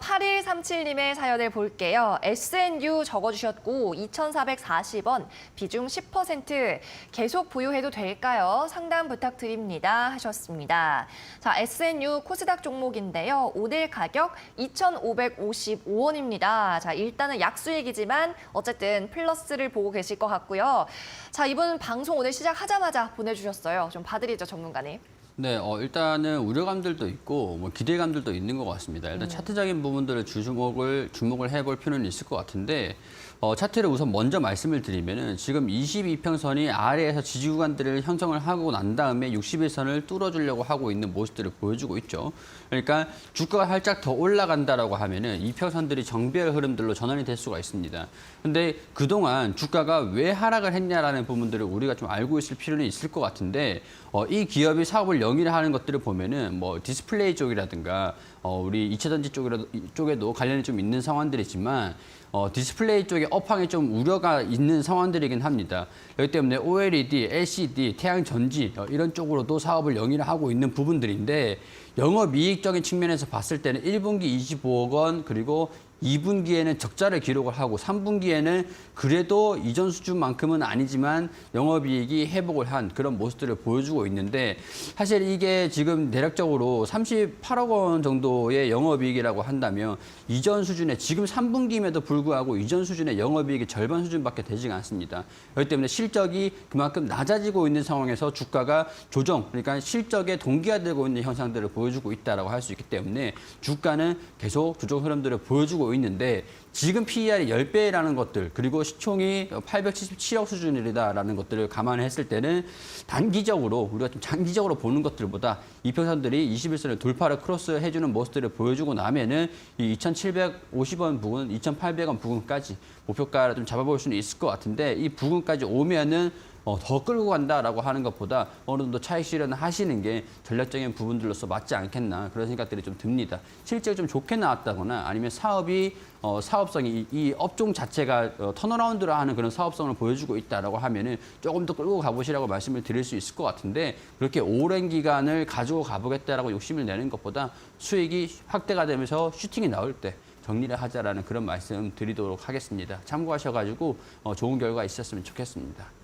8137님의 사연을 볼게요. SNU 적어주셨고 2,440원, 비중 10% 계속 보유해도 될까요? 상담 부탁드립니다 하셨습니다. 자, SNU 코스닥 종목인데요. 오늘 가격 2,555원입니다. 자, 일단은 약수익이지만 어쨌든 플러스를 보고 계실 것 같고요. 자, 이분 방송 오늘 시작하자마자 보내주셨어요. 좀 봐드리죠, 전문가님. 네, 어, 일단은 우려감들도 있고 뭐 기대감들도 있는 것 같습니다. 일단 차트적인 부분들을 주목을 주목을 해볼 필요는 있을 것 같은데 어, 차트를 우선 먼저 말씀을 드리면은 지금 22평선이 아래에서 지지 구간들을 형성을 하고 난 다음에 61선을 뚫어주려고 하고 있는 모습들을 보여주고 있죠. 그러니까 주가가 살짝 더 올라간다라고 하면은 이 평선들이 정비할 흐름들로 전환이 될 수가 있습니다. 근데 그동안 주가가 왜 하락을 했냐라는 부분들을 우리가 좀 알고 있을 필요는 있을 것 같은데 어, 이 기업이 사업을 영위하는 것들을 보면은 뭐 디스플레이 쪽이라든가 어, 우리 이차전지 쪽이라도, 쪽에도 관련이 좀 있는 상황들이지만 어, 디스플레이 쪽에 업황에 좀 우려가 있는 상황들이긴 합니다. 그렇기 때문에 OLED, LCD, 태양전지 어, 이런 쪽으로도 사업을 영위를 하고 있는 부분들인데 영업이익적인 측면에서 봤을 때는 1분기 25억 원 그리고 2분기에는 적자를 기록을 하고 3분기에는 그래도 이전 수준만큼은 아니지만 영업이익이 회복을 한 그런 모습들을 보여주고 있는데 사실 이게 지금 대략적으로 38억 원 정도의 영업이익이라고 한다면 이전 수준의 지금 3분기임에도 불구하고 이전 수준의 영업이익이 절반 수준밖에 되지가 않습니다. 그렇기 때문에 실적이 그만큼 낮아지고 있는 상황에서 주가가 조정, 그러니까 실적에 동기화되고 있는 현상들을 보여주고 있다라고 할 수 있기 때문에 주가는 계속 조정 흐름들을 보여주고 있는데 지금 PER이 10배라는 것들 그리고 시총이 877억 수준이다라는 것들을 감안했을 때는 단기적으로 우리가 좀 장기적으로 보는 것들보다 이평선들이 21선을 돌파를 크로스 해주는 모습들을 보여주고 나면은 이 2,750원 부근, 2,800원 부근까지 목표가를 좀 잡아볼 수는 있을 것 같은데 이 부근까지 오면은 어, 더 끌고 간다라고 하는 것보다 어느 정도 차익 실현을 하시는 게 전략적인 부분들로서 맞지 않겠나 그런 생각들이 좀 듭니다. 실제 좀 좋게 나왔다거나 아니면 사업이 어, 사업성이 이, 이 업종 자체가 어, 턴어라운드를 하는 그런 사업성을 보여주고 있다라고 하면은 조금 더 끌고 가보시라고 말씀을 드릴 수 있을 것 같은데 그렇게 오랜 기간을 가지고 가보겠다라고 욕심을 내는 것보다 수익이 확대가 되면서 슈팅이 나올 때 정리를 하자라는 그런 말씀 드리도록 하겠습니다. 참고하셔가지고 어, 좋은 결과 있었으면 좋겠습니다.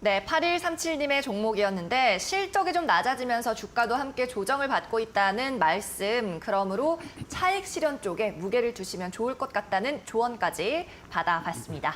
네, 8137님의 종목이었는데 실적이 좀 낮아지면서 주가도 함께 조정을 받고 있다는 말씀. 그러므로 차익 실현 쪽에 무게를 두시면 좋을 것 같다는 조언까지 받아봤습니다.